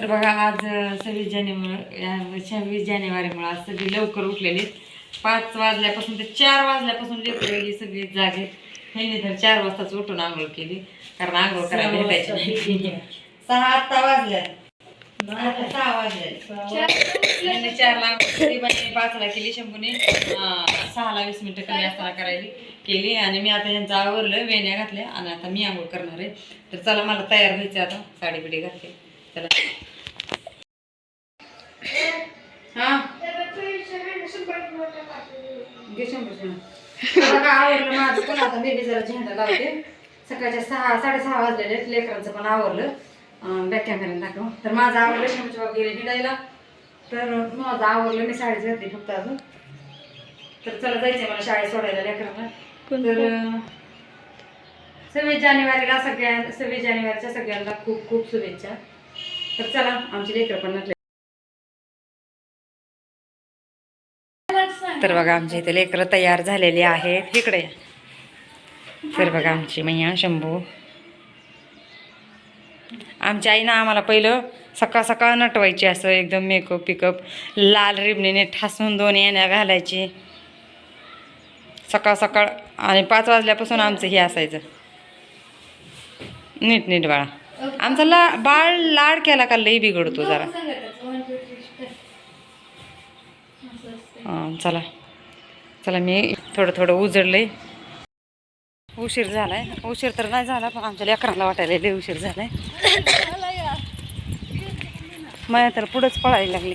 तर बघा आज सव्वीस जानेवारी सव्वीस जानेवारीमुळे आज सगळी लवकर उठलेली पाच वाजल्यापासून ते चार वाजल्यापासून लेकरं सगळी जागे ह्यांनी तर चार वाजताच उठून आंघोळ केली. कारण आंघोळ करायला भेटायची नाही. सहा आत्ता वाजल्या. सहा वाजल्या. बाईने पाचला केली शंभूने. सहाला वीस मिनिटं कमी असताना करायली केली. आणि मी आता ह्यांचं आवरलं वेण्या घातल्या. आणि आता मी आंघोळ करणार आहे. तर चला मला तयार व्हायचं आता. साडी बिडी घातली. चला. हा? घे शंभर शंभर. आता काय आवरलं माझं? पण आता बेबी जरा झेंडा लावते. सकाळच्या सहा साडेसहा वाजलेले. लेकरांचं पण आवरलं. बॅक कॅमेऱ्याने दाखव. तर माझं आवडलं शंभूच्या बाबा गेले हिंडायला. तर माझं आवरलं मी साडीच घातली फक्त अजून. तर चला जायचंय मला शाळेत सोडायला लेकरांना. तर सव्वीस जानेवारीला सगळ्या सव्वीस जानेवारीच्या सगळ्यांना खूप खूप शुभेच्छा. तर चला आमचे लेकरं पण तर बघा आमच्या इथे लेकरं तयार झालेली आहेत. इकडे तर बघा आमची मैया शंभू. आमच्या आईनं आम्हाला पहिलं सकाळ सकाळ नटवायची असं एकदम मेकअप पिकअप लाल रिबणीने ठासून दोन येण्या घालायची. सकाळ सकाळ आणि पाच वाजल्यापासून आमचं हे असायचं. नीट नीट बाळा. आमचा ला बाळ लाड केला का लई बिघडतो जरा. चला. चला मी थोडं थोडं उजळले. उशीर झालाय. उशीर तर नाही झाला पण आमच्या लेकराला वाटायला लई उशीर झालाय. मला तर पुढंच पळायला लागली.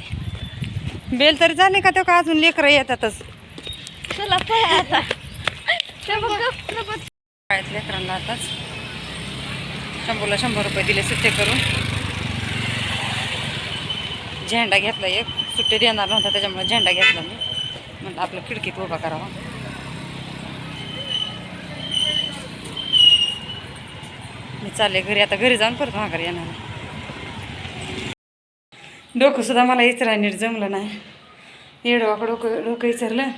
बेल तरी झाले का तो का अजून लेकरं येतातच? चला आता. लेकरांना आताच. शंभूला शंभर रुपये दिले सुट्टे करून. झेंडा घेतला एक. सुट्टी देणार नव्हता त्याच्यामुळे झेंडा घेतला मी. म्हणलं आपलं खिडकीत उभा करावा. मी चालले घरी आता घरी जाऊन परत माघारी येणार डोकंसुद्धा डोकं सुद्धा मला इचरा नीट जमलं नाही. येडवाकडं डोकं डोकं इचरलं.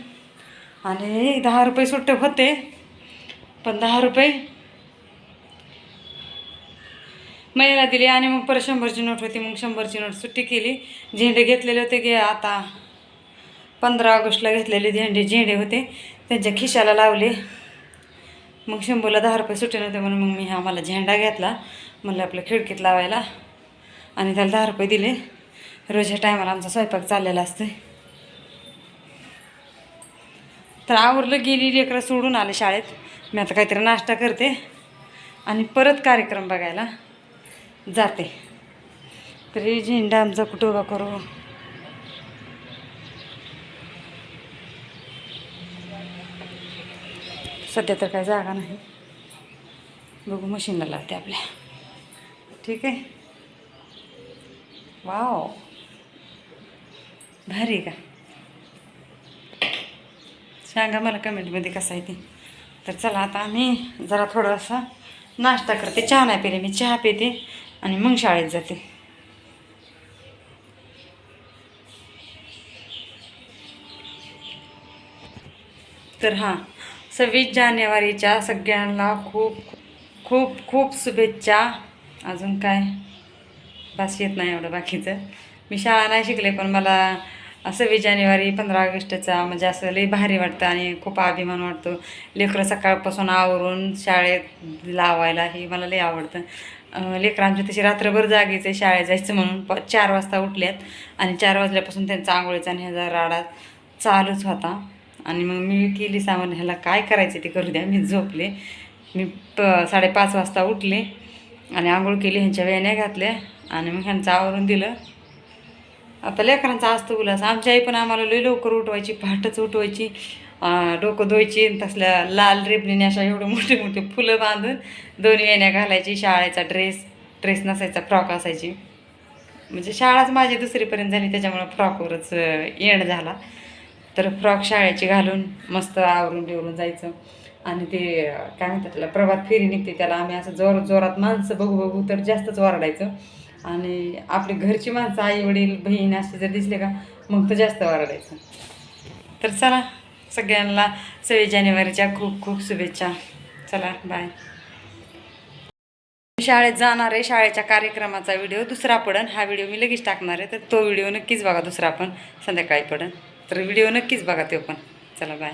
आणि दहा रुपये सुट्टे होते पण दहा रुपये महिला दिली आणि मग परत शंभरची नोट होती मग शंभरची नोट सुट्टी केली. झेंडे घेतलेले होते की आता. पंधरा ऑगस्टला घेतलेले झेंडे झेंडे होते. त्यांच्या खिशाला लावले. मग शंभूला दहा रुपये सुट्टे नव्हते म्हणून मग मी हा मला झेंडा घेतला. म्हणलं आपलं खिडकीत लावायला. आणि त्याला दहा रुपये दिले. रोज ह्या टायमाला आमचा स्वयंपाक चाललेला असतोय. तर आवरलं गेली लेकरं सोडून आले शाळेत. मी आता काहीतरी नाश्ता करते. आणि परत कार्यक्रम बघायला. जाते. तरी झेंडा आमचा कुठं उभा करू? सध्या तर काही जागा नाही. बघू मशीनला लावते आपल्या. ठीक आहे? वाव. भारी का? सांगा मला कमेंटमध्ये कसं आहे ते. तर चला आता आम्ही जरा थोडासा नाश्ता करते. चहा नाही पिले मी. चहा पिते. आणि मग शाळेत जाते. तर हां सव्वीस जानेवारीच्या सगळ्यांना खूप खूप खूप शुभेच्छा. अजून काय? बस येत नाही एवढं बाकीचं. मी शाळा नाही शिकले पण मला सव्वीस जानेवारी पंधरा ऑगस्टचा म्हणजे असं लई भारी वाटतं आणि खूप अभिमान वाटतो. लेकरं सकाळपासून आवरून शाळेत लावायला हे मला लई आवडतं. लेकरं आमची तशी रात्रभर जागीचे शाळेत जायचं म्हणून प चार वाजता उठल्यात. आणि चार वाजल्यापासून त्यांचा आंघोळीचा आणि ह्याचा राडा चालूच होता. आणि मग मी केली सामान ह्याला काय करायचं ते करू द्या. मी झोपले. मी प साडेपाच वाजता उठले. आणि आंघोळ केली ह्यांच्या वेण्या घातल्या. आणि मग ह्यांचं आवरून दिलं. आता लेकरांचा असतो उल्हास. आमची आई पण आम्हाला लई लवकर उठवायची पहाटच उठवायची. डोकं धुवायची तसल्या लाल रेबणीने अशा एवढे मोठे मोठे फुलं बांधून दोन वेण्या घालायची शाळेचा ड्रेस ड्रेस नसायचा फ्रॉक असायची. म्हणजे शाळाच माझी दुसरीपर्यंत झाली त्याच्यामुळं फ्रॉकवरच येण झाला. तर फ्रॉक शाळेची घालून मस्त आवरून बिवरून जायचं. आणि ते काय म्हणतात त्याला प्रभात फेरी निघते त्याला आम्ही असं जोर जोरात माणसं बघू बघू तर जास्तच ओरडायचं. आणि आपली घरची माणसं आई वडील बहीण असे जर दिसले का मग तर जास्त ओरडायचं. तर चला सगळ्यांना सव्वीस जानेवारीच्या खूप खूप शुभेच्छा. चला बाय शाळेत जाणार आहे शाळेच्या कार्यक्रमाचा व्हिडिओ दुसरा पडन. हा व्हिडिओ मी लगेच टाकणार आहे तर तो व्हिडिओ नक्कीच बघा दुसरा पण संध्याकाळी पडन. तर व्हिडिओ नक्कीच बघा तो पण. चला बाय